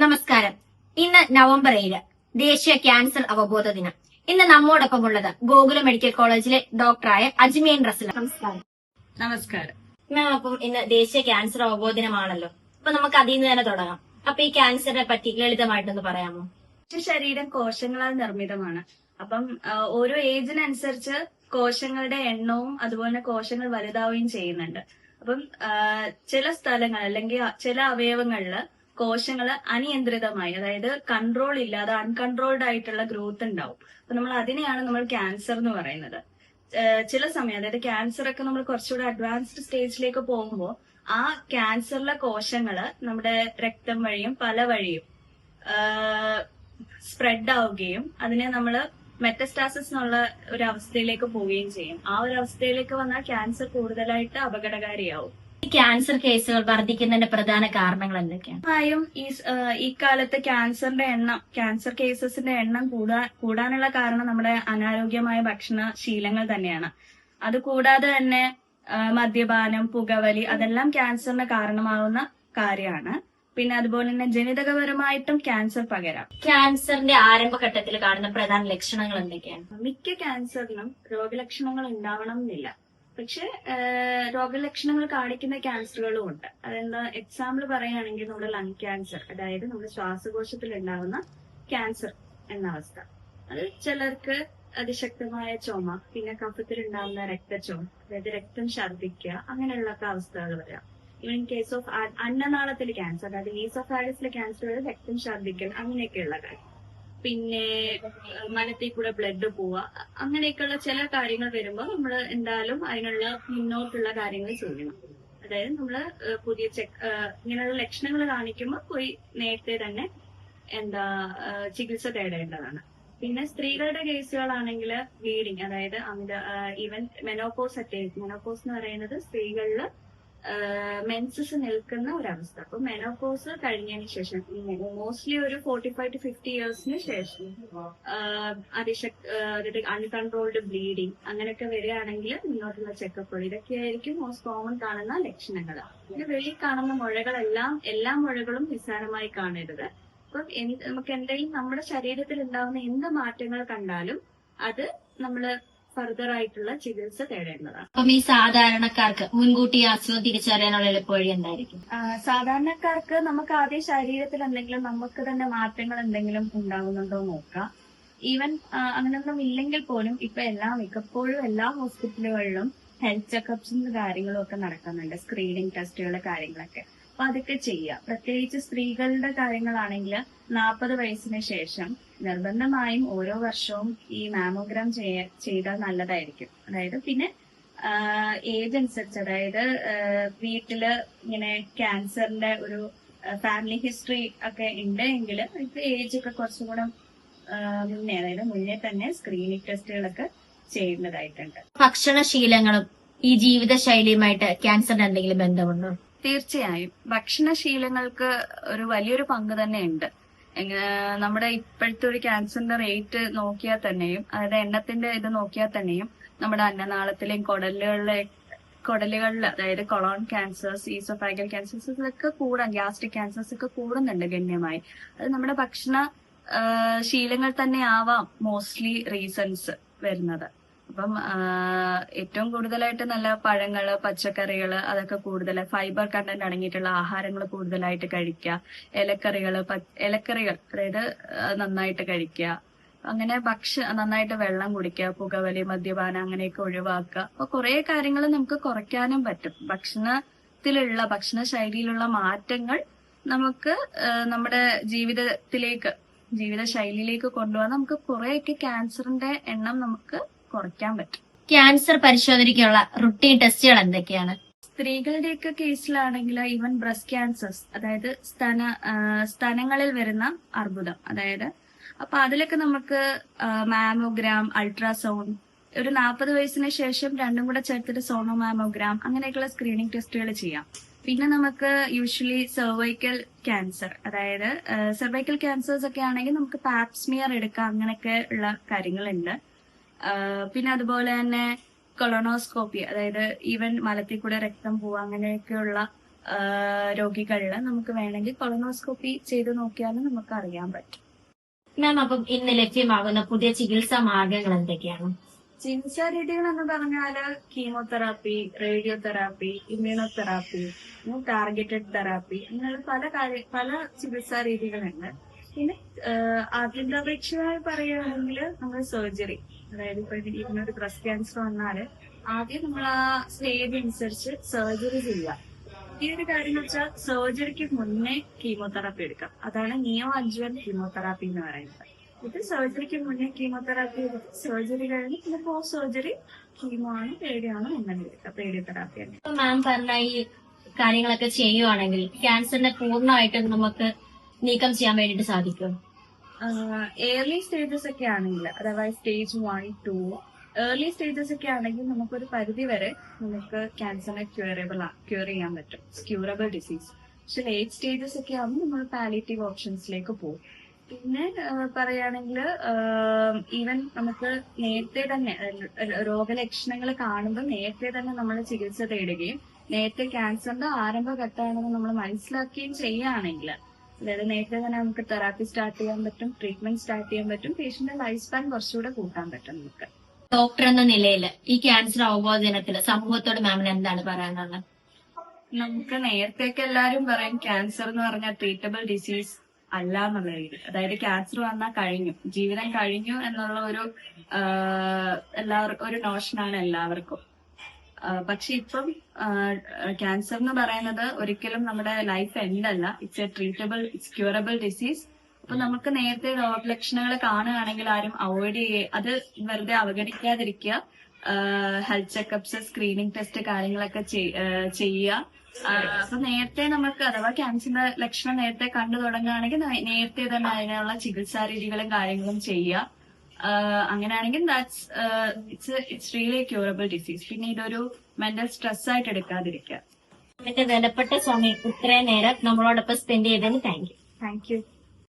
നമസ്കാരം. ഇന്ന് നവംബർ ഏഴ് ദേശീയ ക്യാൻസർ അവബോധ ദിനം. ഇന്ന് നമ്മോടൊപ്പം ഉള്ളത് ഗോകുല മെഡിക്കൽ കോളേജിലെ ഡോക്ടറായ അജ്മീൻ റസല നമസ്കാരം. നമസ്കാരം. മാം അപ്പം ഇന്ന് ദേശീയ ക്യാൻസർ അവബോധ ദിനമാണല്ലോ. അപ്പൊ നമുക്ക് അതിൽ നിന്ന് തന്നെ തുടങ്ങാം. അപ്പൊ ഈ ക്യാൻസറിനെ പറ്റി ലളിതമായിട്ടൊന്ന് പറയാമോ? ശരീരം കോശങ്ങളാൽ നിർമ്മിതമാണ്. അപ്പം ഓരോ ഏജിനനുസരിച്ച് കോശങ്ങളുടെ എണ്ണവും അതുപോലെ തന്നെ കോശങ്ങൾ വലുതാവുകയും ചെയ്യുന്നുണ്ട്. അപ്പം ചില സ്ഥലങ്ങൾ അല്ലെങ്കിൽ ചില അവയവങ്ങളിൽ കോശങ്ങൾ അനിയന്ത്രിതമായി അതായത് കൺട്രോൾ ഇല്ലാതെ അൺകൺട്രോൾഡ് ആയിട്ടുള്ള ഗ്രോത്ത് ഉണ്ടാവും. അപ്പൊ നമ്മൾ അതിനെയാണ് നമ്മൾ ക്യാൻസർ എന്ന് പറയുന്നത്. ചില സമയം അതായത് ക്യാൻസർ ഒക്കെ നമ്മൾ കുറച്ചുകൂടെ അഡ്വാൻസ്ഡ് സ്റ്റേജിലേക്ക് പോകുമ്പോൾ ആ ക്യാൻസറിലെ കോശങ്ങൾ നമ്മുടെ രക്തം വഴിയും പല വഴിയും സ്പ്രെഡ് ആവുകയും അതിനെ നമ്മൾ മെറ്റസ്റ്റാസിസ് എന്നുള്ള ഒരു അവസ്ഥയിലേക്ക് പോവുകയും ചെയ്യും. ആ ഒരു അവസ്ഥയിലേക്ക് വന്നാൽ ക്യാൻസർ കൂടുതലായിട്ട് അപകടകാരിയാവും. ക്യാൻസർ കേസുകൾ വർദ്ധിക്കുന്നതിന്റെ പ്രധാന കാരണങ്ങൾ എന്തൊക്കെയാണ്? ആയും ഈ ഈ കാലത്ത് ക്യാൻസറിന്റെ എണ്ണം ക്യാൻസർ കേസസിന്റെ എണ്ണം കൂടാ കൂടാനുള്ള കാരണം നമ്മുടെ അനാരോഗ്യമായ ഭക്ഷണ ശീലങ്ങൾ തന്നെയാണ്. അത് കൂടാതെ തന്നെ മദ്യപാനം പുകവലി അതെല്ലാം ക്യാൻസറിന് കാരണമാവുന്ന കാര്യമാണ്. പിന്നെ അതുപോലെ തന്നെ ജനിതകപരമായിട്ടും ക്യാൻസർ പകരാം. ക്യാൻസറിന്റെ ആരംഭഘട്ടത്തിൽ കാണുന്ന പ്രധാന ലക്ഷണങ്ങൾ എന്തൊക്കെയാണ്? മിക്ക ക്യാൻസറിനും രോഗലക്ഷണങ്ങൾ ഉണ്ടാവണം എന്നില്ല. പക്ഷെ രോഗലക്ഷണങ്ങൾ കാണിക്കുന്ന ക്യാൻസറുകളും ഉണ്ട്. അതെന്താ എക്സാമ്പിൾ പറയുകയാണെങ്കിൽ നമ്മുടെ ലങ് ക്യാൻസർ അതായത് നമ്മുടെ ശ്വാസകോശത്തിൽ ഉണ്ടാകുന്ന ക്യാൻസർ എന്ന അവസ്ഥ. അത് ചിലർക്ക് അതിശക്തമായ ചുമ പിന്നെ കഫത്തിൽ ഉണ്ടാകുന്ന രക്തചുമ അതായത് രക്തം ഛർദ്ദിക്കുക അങ്ങനെയുള്ള അവസ്ഥകൾ വരാം. ഇവൻ കേസ് ഓഫ് അന്നനാളത്തിൽ ക്യാൻസർ അതായത് ഈസോഫാഗസിലെ ക്യാൻസർ രക്തം ഛർദ്ദിക്കൽ അങ്ങനെയൊക്കെയുള്ള കാര്യം. പിന്നെ മനത്തിൽ കൂടെ ബ്ലഡ് പോവുക. അങ്ങനെയൊക്കെയുള്ള ചില കാര്യങ്ങൾ വരുമ്പോൾ നമ്മൾ എന്തായാലും അതിനുള്ള മുന്നോട്ടുള്ള കാര്യങ്ങൾ ചെയ്യണം. അതായത് നമ്മൾ പുതിയ ചെക്ക് ഇങ്ങനെയുള്ള ലക്ഷണങ്ങൾ കാണിക്കുമ്പോൾ പോയി നേരത്തെ തന്നെ എന്താ ചികിത്സ തേടേണ്ടതാണ്. പിന്നെ സ്ത്രീകളുടെ കേസുകളാണെങ്കിൽ ബ്ലീഡിങ് അതായത് അമിത ഈവൻ മെനോപോസ് അറ്റേ മെനോപോസ് എന്ന് പറയുന്നത് സ്ത്രീകളിൽ മെൻസസ് നിൽക്കുന്ന ഒരവസ്ഥ. അപ്പൊ മെനോപോസ് കഴിഞ്ഞതിന് ശേഷം മോസ്റ്റ്ലി ഒരു ഫോർട്ടി ഫൈവ് ടു ഫിഫ്റ്റി ഇയേഴ്സിന് ശേഷം അതിശക്ത അൺകൺട്രോൾഡ് ബ്ലീഡിങ് അങ്ങനെയൊക്കെ വരികയാണെങ്കിൽ മുന്നോട്ടുള്ള ചെക്കപ്പ് ഇതൊക്കെയായിരിക്കും മോസ്റ്റ് കോമൺ കാണുന്ന ലക്ഷണങ്ങൾ. പിന്നെ വെളിയിൽ കാണുന്ന മുഴകളെല്ലാം എല്ലാ മുഴകളും നിസ്സാരമായി കാണരുത്. അപ്പം നമുക്ക് എന്തെങ്കിലും നമ്മുടെ ശരീരത്തിൽ ഉണ്ടാകുന്ന എന്ത് മാറ്റങ്ങൾ കണ്ടാലും അത് നമ്മൾ ഫർദർ ആയിട്ടുള്ള ചികിത്സ തേടേണ്ടതാണ്. അപ്പം ഈ സാധാരണക്കാർക്ക് മുൻകൂട്ടി അസുഖം തിരിച്ചറിയാനുള്ള എളുപ്പവഴി എന്തായിരിക്കും? സാധാരണക്കാർക്ക് നമുക്ക് ആദ്യം ശരീരത്തിൽ എന്തെങ്കിലും നമുക്ക് തന്നെ മാറ്റങ്ങൾ എന്തെങ്കിലും ഉണ്ടാകുന്നുണ്ടോ നോക്കാം. ഈവൻ അങ്ങനെയൊന്നും ഇല്ലെങ്കിൽ പോലും ഇപ്പൊ എല്ലാ മിക്കപ്പോഴും എല്ലാ ഹോസ്പിറ്റലുകളിലും ഹെൽത്ത് ചെക്കപ്സും കാര്യങ്ങളും ഒക്കെ നടക്കുന്നുണ്ട്. സ്ക്രീനിങ് ടെസ്റ്റുകൾ കാര്യങ്ങളൊക്കെ. അപ്പൊ അതൊക്കെ ചെയ്യുക പ്രത്യേകിച്ച് സ്ത്രീകളുടെ കാര്യങ്ങളാണെങ്കിൽ നാൽപ്പത് വയസ്സിന് ശേഷം നിർബന്ധമായും ഓരോ വർഷവും ഈ മാമോഗ്രാം ചെയ്താൽ നല്ലതായിരിക്കും. അതായത് പിന്നെ ഏജ് അനുസരിച്ച് അതായത് വീട്ടിൽ ഇങ്ങനെ ക്യാൻസറിന്റെ ഒരു ഫാമിലി ഹിസ്റ്ററി ഒക്കെ ഉണ്ടെങ്കിൽ ഇപ്പൊ ഏജ് ഒക്കെ കുറച്ചും കൂടെ മുന്നേ അതായത് മുന്നേ തന്നെ സ്ക്രീനിങ് ടെസ്റ്റുകളൊക്കെ ചെയ്യുന്നതായിട്ടുണ്ട്. ഭക്ഷണശീലങ്ങളും ഈ ജീവിതശൈലിയുമായിട്ട് ക്യാൻസറിന് എന്തെങ്കിലും ബന്ധമുണ്ടോ? തീർച്ചയായും. ഭക്ഷണശീലങ്ങൾക്ക് ഒരു വലിയൊരു പങ്ക് തന്നെയുണ്ട്. നമ്മുടെ ഇപ്പോഴത്തെ ഒരു ക്യാൻസറിന്റെ റേറ്റ് നോക്കിയാൽ തന്നെയും അതായത് എണ്ണത്തിന്റെ ഇത് നോക്കിയാൽ തന്നെയും നമ്മുടെ അന്നനാളത്തിലെയും കുടലുകളിലെ കുടലുകളിൽ അതായത് കൊളോൺ ക്യാൻസേഴ്സ് ഈസോഫാഗൽ ക്യാൻസേഴ്സ് ഇതൊക്കെ കൂടാൻ ഗ്യാസ്ട്രിക് ക്യാൻസേഴ്സ് ഒക്കെ കൂടുന്നുണ്ട് ഗണ്യമായി. അത് നമ്മുടെ ഭക്ഷണ ശീലങ്ങൾ തന്നെ ആവാം മോസ്റ്റ്ലി റീസൺസ് വരുന്നത്. അപ്പം ഏറ്റവും കൂടുതലായിട്ട് നല്ല പഴങ്ങൾ പച്ചക്കറികൾ അതൊക്കെ കൂടുതൽ ഫൈബർ കണ്ടന്റ് അടങ്ങിയിട്ടുള്ള ആഹാരങ്ങൾ കൂടുതലായിട്ട് കഴിക്കുക. ഇലക്കറികൾ ഇലക്കറികൾ അതായത് നന്നായിട്ട് കഴിക്കുക. അങ്ങനെ ഭക്ഷ നന്നായിട്ട് വെള്ളം കുടിക്കുക പുകവലി മദ്യപാനം അങ്ങനെയൊക്കെ ഒഴിവാക്കുക. അപ്പൊ കുറെ കാര്യങ്ങൾ നമുക്ക് കുറയ്ക്കാനും പറ്റും. ഭക്ഷണത്തിലുള്ള ഭക്ഷണ ശൈലിയിലുള്ള മാറ്റങ്ങൾ നമുക്ക് നമ്മുടെ ജീവിതത്തിലേക്ക് ജീവിത ശൈലിയിലേക്ക് കൊണ്ടുപോകാൻ നമുക്ക് കുറെയൊക്കെ ക്യാൻസറിന്റെ എണ്ണം നമുക്ക് കുറയ്ക്കാൻ പറ്റും. ക്യാൻസർ പരിശോധനയ്ക്കുള്ള റുട്ടീൻ ടെസ്റ്റുകൾ എന്തൊക്കെയാണ്? സ്ത്രീകളുടെയൊക്കെ കേസിലാണെങ്കിൽ ഈവൻ ബ്രസ്റ്റ് ക്യാൻസേഴ്സ് അതായത് സ്തന സ്തനങ്ങളിൽ വരുന്ന അർബുദം അതായത് അപ്പൊ അതിലൊക്കെ നമുക്ക് മാമോഗ്രാം അൾട്രാസൗണ്ട് ഒരു നാൽപ്പത് വയസ്സിന് ശേഷം രണ്ടും കൂടെ ചേർത്തിട്ട് സോണോ മാമോഗ്രാം അങ്ങനെയൊക്കെയുള്ള സ്ക്രീനിങ് ടെസ്റ്റുകൾ ചെയ്യാം. പിന്നെ നമുക്ക് യൂഷ്വലി സെർവൈക്കൽ ക്യാൻസർ അതായത് സെർവൈക്കൽ ക്യാൻസേഴ്സ് ഒക്കെ ആണെങ്കിൽ നമുക്ക് പാപ്സ്മിയർ എടുക്കാം അങ്ങനെയൊക്കെ ഉള്ള കാര്യങ്ങളുണ്ട്. പിന്നെ അതുപോലെ തന്നെ കൊളോണോസ്കോപ്പി അതായത് ഈവൻ മലത്തിൽ കൂടെ രക്തം പോവുക അങ്ങനെയൊക്കെയുള്ള രോഗികളിൽ നമുക്ക് വേണമെങ്കിൽ കൊളോണോസ്കോപ്പി ചെയ്ത് നോക്കിയാലും നമുക്ക് അറിയാൻ പറ്റും. മാം അപ്പം ഇന്ന് ലഭ്യമാകുന്ന പുതിയ ചികിത്സാ മാർഗങ്ങൾ എന്തൊക്കെയാണ്? ചികിത്സാ രീതികൾ എന്ന് പറഞ്ഞാൽ chemotherapy radio therapy immunotherapy targeted therapy അങ്ങനെയുള്ള പല കാര്യ പല ചികിത്സാ രീതികളുണ്ട്. പിന്നെ ആത്യന്താപേക്ഷമായി പറയുകയാണെങ്കിൽ നമ്മൾ സർജറി അതായത് ഇപ്പൊ ഒരു ബ്രസ്റ്റ് ക്യാൻസർ വന്നാൽ ആദ്യം നമ്മൾ ആ സ്റ്റേജ് അനുസരിച്ച് സർജറി ചെയ്യുക ഈ ഒരു കാര്യം വെച്ചാൽ സർജറിക്ക് മുന്നേ കീമോതെറാപ്പി എടുക്കാം. അതാണ് നിയോ അഡ്ജുവൻ കീമോതെറാപ്പി എന്ന് പറയുന്നത്. ഇത് സർജറിക്ക് മുന്നേ കീമോതെറാപ്പി സർജറി കഴിഞ്ഞ് പിന്നെ പോസ്റ്റ് സർജറി കീമോ ആണ് പേടിയാണ് മുന്നണി എടുക്കുക റേഡിയോ തെറാപ്പിയാണ് മാം പറഞ്ഞ ഈ കാര്യങ്ങളൊക്കെ ചെയ്യുവാണെങ്കിൽ ക്യാൻസറിനെ പൂർണമായിട്ട് നമുക്ക് നീക്കം ചെയ്യാൻ വേണ്ടിട്ട് സാധിക്കും? ഏർലി സ്റ്റേജസ് ഒക്കെ ആണെങ്കിൽ അഥവാ stage one two early stages ഒക്കെ ആണെങ്കിൽ നമുക്കൊരു പരിധി വരെ നമുക്ക് ക്യാൻസറിനെ ക്യൂറബിൾ ക്യൂർ ചെയ്യാൻ പറ്റും. ക്യൂറബിൾ ഡിസീസ് പക്ഷെ ലേറ്റ് സ്റ്റേജസ് ഒക്കെ ആകുമ്പോൾ നമ്മൾ പാലിറ്റീവ് ഓപ്ഷൻസിലേക്ക് പോകും. പിന്നെ പറയുകയാണെങ്കിൽ ഈവൻ നമുക്ക് നേരത്തെ തന്നെ രോഗലക്ഷണങ്ങൾ കാണുമ്പോൾ നേരത്തെ തന്നെ നമ്മൾ ചികിത്സ തേടുകയും നേരത്തെ ക്യാൻസറിന്റെ ആരംഭഘട്ടമാണെന്ന് നമ്മൾ മനസ്സിലാക്കുകയും ചെയ്യുകയാണെങ്കിൽ അതായത് നേരത്തെ തന്നെ നമുക്ക് തെറാപ്പി സ്റ്റാർട്ട് ചെയ്യാൻ പറ്റും ട്രീറ്റ്മെന്റ് സ്റ്റാർട്ട് ചെയ്യാൻ പറ്റും പേഷ്യന്റെ ലൈഫ് സ്പാൻ കുറച്ചുകൂടെ കൂട്ടാൻ പറ്റും നമുക്ക്. ഡോക്ടർ എന്ന നിലയിൽ ഈ ക്യാൻസർ അവബോധനത്തിൽ സമൂഹത്തോട് മാമിന് എന്താണ് പറയാനുള്ളത്? നമുക്ക് നേരത്തെയൊക്കെ എല്ലാവരും പറയും ക്യാൻസർ എന്ന് പറഞ്ഞാൽ ട്രീറ്റബിൾ ഡിസീസ് അല്ല എന്നുള്ള രീതി. അതായത് ക്യാൻസർ വന്നാൽ കഴിഞ്ഞു. ജീവിതം കഴിഞ്ഞു എന്നുള്ള ഒരു എല്ലാവർക്കും ഒരു നോഷനാണ് എല്ലാവർക്കും. പക്ഷെ ഇപ്പം ക്യാൻസർ എന്ന് പറയുന്നത് ഒരിക്കലും നമ്മുടെ ലൈഫ് എൻഡ് അല്ല. It's a treatable it's curable disease അപ്പൊ നമുക്ക് നേരത്തെ രോഗലക്ഷണങ്ങൾ കാണുകയാണെങ്കിൽ ആരും അവോയ്ഡ് ചെയ്യേ അത് വെറുതെ അവഗണിക്കാതിരിക്കുക. ഹെൽത്ത് ചെക്കപ്സ് സ്ക്രീനിങ് ടെസ്റ്റ് കാര്യങ്ങളൊക്കെ ചെയ്യുക. അപ്പൊ നേരത്തെ നമുക്ക് അഥവാ ക്യാൻസറിന്റെ ലക്ഷണം നേരത്തെ കണ്ടു തുടങ്ങുകയാണെങ്കിൽ നേരത്തെ തന്നെ അതിനുള്ള ചികിത്സാ രീതികളും കാര്യങ്ങളും ചെയ്യുക. അങ്ങനെയാണെങ്കിൽ that's it's it's really curable disease പിന്നെ ഇതൊരു മെന്റൽ സ്ട്രെസ് ആയിട്ട് എടുക്കാതിരിക്കുക. വിലപ്പെട്ട സമയം ഇത്രയും നേരം നമ്മളോടൊപ്പം സ്പെൻഡ് ചെയ്തതിന് താങ്ക് യു താങ്ക് യു